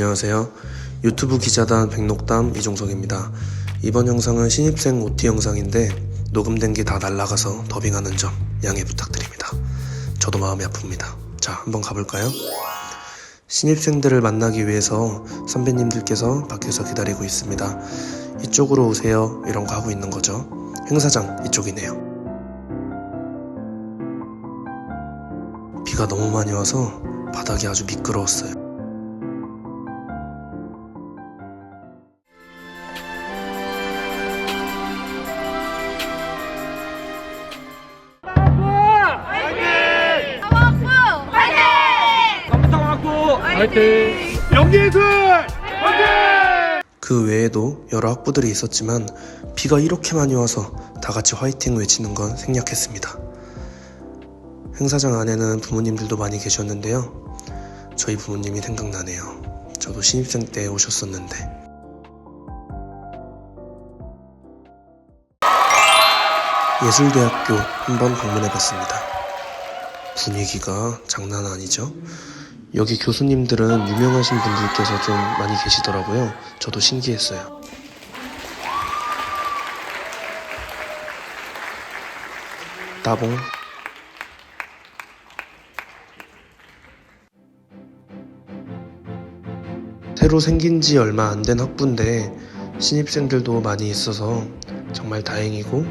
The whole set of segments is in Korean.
안녕하세요. 유튜브 기자단 백록담 이종석입니다. 이번 영상은 신입생 OT 영상인데 녹음된 게 다 날라가서 더빙하는 점 양해 부탁드립니다. 저도 마음이 아픕니다. 자, 한번 가볼까요? 신입생들을 만나기 위해서 선배님들께서 밖에서 기다리고 있습니다. 이쪽으로 오세요. 이런 거 하고 있는 거죠. 행사장 이쪽이네요. 비가 너무 많이 와서 바닥이 아주 미끄러웠어요. 화이팅! 연기예술 화이팅! 그 외에도 여러 학부들이 있었지만 비가 이렇게 많이 와서 다 같이 화이팅 외치는 건 생략했습니다. 행사장 안에는 부모님들도 많이 계셨는데요. 저희 부모님이 생각나네요. 저도 신입생 때 오셨었는데. 예술대학교 한번 방문해 봤습니다. 분위기가 장난 아니죠? 여기 교수님들은 유명하신 분들께서 좀 많이 계시더라고요. 저도 신기했어요. 따봉. 새로 생긴 지 얼마 안 된 학부인데 신입생들도 많이 있어서 정말 다행이고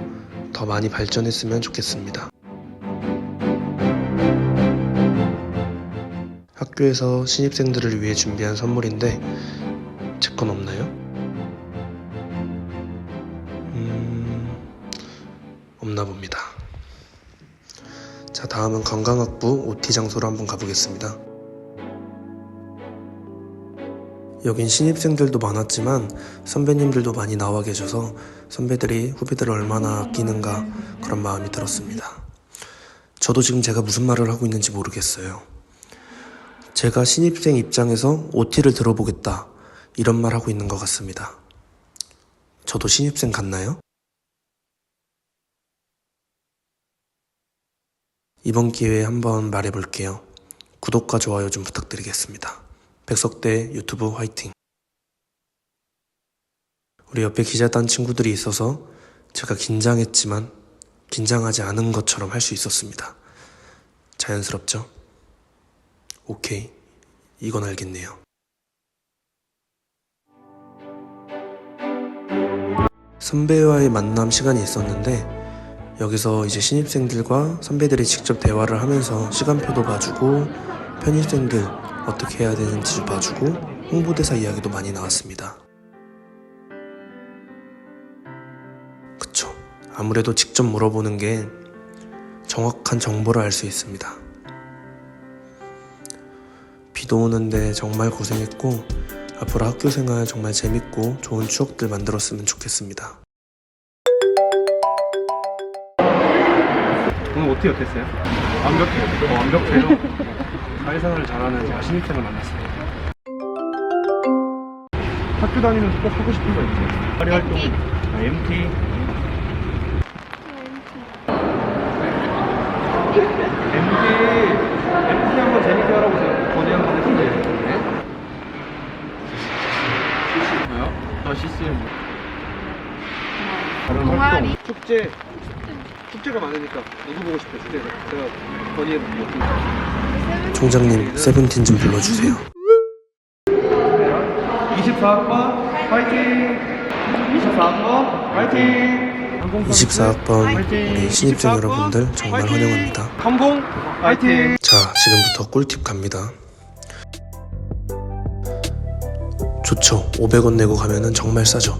더 많이 발전했으면 좋겠습니다. 학교에서 신입생들을 위해 준비한 선물인데 제 건 없나요? 음, 없나 봅니다. 자, 다음은 관광학부 OT 장소로 한번 가보겠습니다. 여긴 신입생들도 많았지만 선배님들도 많이 나와 계셔서 선배들이 후배들을 얼마나 아끼는가 그런 마음이 들었습니다. 저도 지금 제가 무슨 말을 하고 있는지 모르겠어요. 제가 신입생 입장에서 OT를 들어보겠다. 이런 말 하고 있는 것 같습니다. 저도 신입생 같나요? 이번 기회에 한번 말해볼게요. 구독과 좋아요 좀 부탁드리겠습니다. 백석대 유튜브 화이팅! 우리 옆에 기자단 친구들이 있어서 제가 긴장했지만 긴장하지 않은 것처럼 할 수 있었습니다. 자연스럽죠? 오케이. 이건 알겠네요. 선배와의 만남 시간이 있었는데 여기서 이제 신입생들과 선배들이 직접 대화를 하면서 시간표도 봐주고 편입생들 어떻게 해야 되는지 봐주고 홍보대사 이야기도 많이 나왔습니다. 그쵸. 아무래도 직접 물어보는 게 정확한 정보를 알 수 있습니다. 비도 오는데 정말 고생했고 앞으로 학교 생활 정말 재밌고 좋은 추억들 만들었으면 좋겠습니다. 오늘 OT 어땠어요? 완벽해요. 어, 완벽해요. 사회생활을 잘하는 신입생을 만났습니다. 학교 다니면서 꼭 하고 싶은 거 있어요? 파리 활동. 아, MT. MT. MT 한번 재밌게 하라고 제가 건의 한 네? 뭐요? 아, CCM. 다른 동아리? 활동. 축제. 축제가 많으니까 누구 보고 싶어요, 축제에서? 제가 건의해볼게요. 총장님 세븐틴 좀 불러주세요. 24학번 화이팅! 24학번 화이팅! 24학번 우리 신입생 여러분들 정말 환영합니다. 항공 화이팅! 자, 지금부터 꿀팁 갑니다. 좋죠. 500원 내고 가면은 정말 싸죠.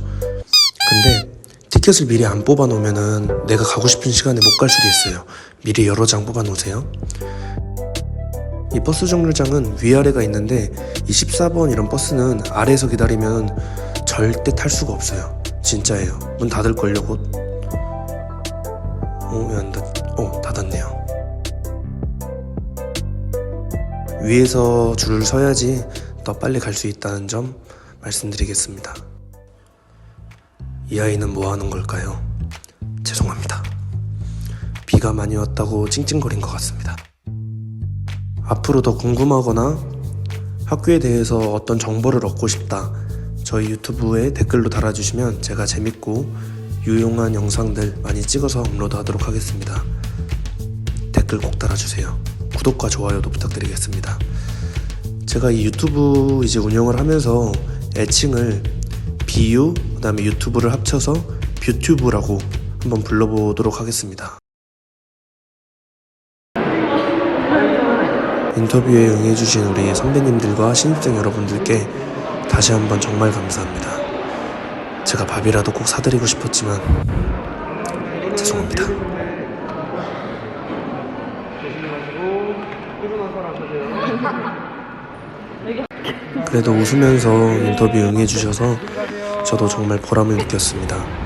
근데 티켓을 미리 안 뽑아 놓으면은 내가 가고 싶은 시간에 못 갈 수도 있어요. 미리 여러 장 뽑아 놓으세요. 이 버스 정류장은 위아래가 있는데 24번 이런 버스는 아래에서 기다리면 절대 탈 수가 없어요. 진짜예요. 문 닫을 걸요, 곧. 어, 왜안 닫, 어, 닫았네요. 위에서 줄을 서야지 더 빨리 갈 수 있다는 점 말씀드리겠습니다. 이 아이는 뭐 하는 걸까요? 죄송합니다. 비가 많이 왔다고 찡찡거린 것 같습니다. 앞으로 더 궁금하거나 학교에 대해서 어떤 정보를 얻고 싶다. 저희 유튜브에 댓글로 달아주시면 제가 재밌고 유용한 영상들 많이 찍어서 업로드 하도록 하겠습니다. 댓글 꼭 달아주세요. 구독과 좋아요도 부탁드리겠습니다. 제가 이 유튜브 이제 운영을 하면서 애칭을 비유 그다음에 유튜브를 합쳐서 뷰튜브라고 한번 불러보도록 하겠습니다. 인터뷰에 응해주신 우리 선배님들과 신입생 여러분들께 다시 한번 정말 감사합니다. 제가 밥이라도 꼭 사드리고 싶었지만 죄송합니다. 조심하시고 피곤한 사람 하세요. 그래도 웃으면서 인터뷰 응해주셔서 저도 정말 보람을 느꼈습니다.